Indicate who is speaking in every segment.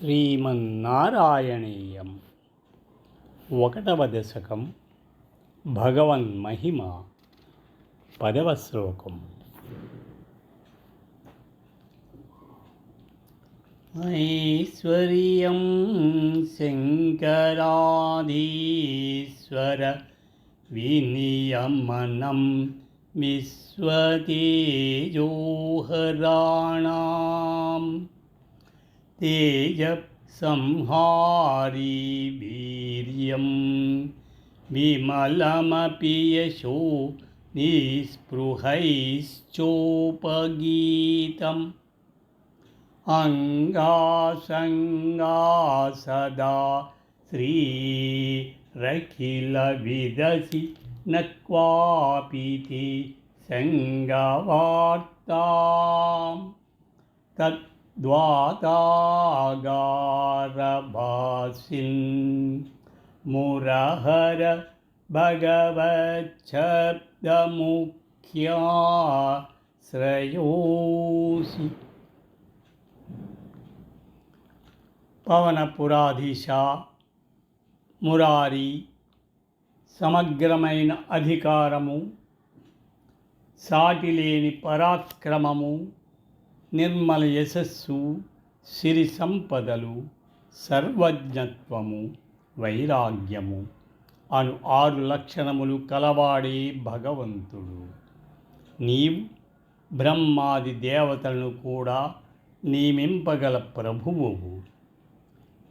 Speaker 1: శ్రీమన్నారాయణీయం. ఒకటవ దశకం భగవన్మహిమ పదవ శ్లోకం. ఐశ్వర్యం శంకరాధీశ్వర వినియమనం విశ్వతేజోహరాణాం. तेजसंहारी वीर्यं विमलमपि यशो निःस्पृहैश्चोपगीतम्। अङ्गासङ्गा सदा श्रीरखिलविदसि न क्वापि ते सङ्गवार्ताम्। तत् द्वातागारभासिन् मुरहर भगवच्छब्दमुख्या श्रयोषि పవనపురాధీశ మురారి సమగ్రమైన అధికారము సాటిలేని పరాక్రమము నిర్మల యశస్సు సిరి సంపదలు సర్వజ్ఞత్వము వైరాగ్యము. అను ఆరు లక్షణములు కలవాడే భగవంతుడు. నీవు బ్రహ్మాది దేవతలను కూడా నియమింపగల ప్రభువు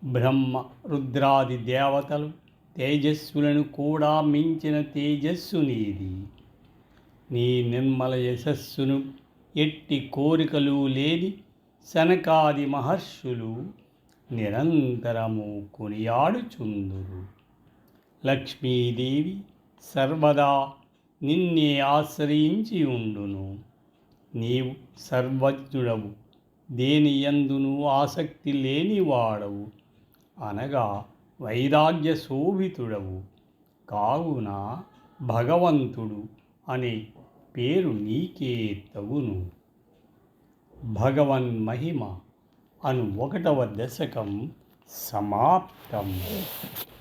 Speaker 1: బ్రహ్మ రుద్రాది దేవతలు తేజస్సులను కూడా మించిన తేజస్సు నీది. నీ నిర్మల యశస్సును ఎట్టి కోరికలు లేని శనకాది మహర్షులు నిరంతరము కొనియాడుచుందురు. లక్ష్మీదేవి సర్వదా నిన్నే ఆశ్రయించి ఉండును. నీవు సర్వజ్ఞుడవు దేని ఎందును ఆసక్తి లేనివాడవు అనగా వైరాగ్య శోభితుడవు కావున భగవంతుడు అనే పేరు నీకే తగును. భగవన్ మహిమ అను ఒకటవ దశకం సమాప్తం.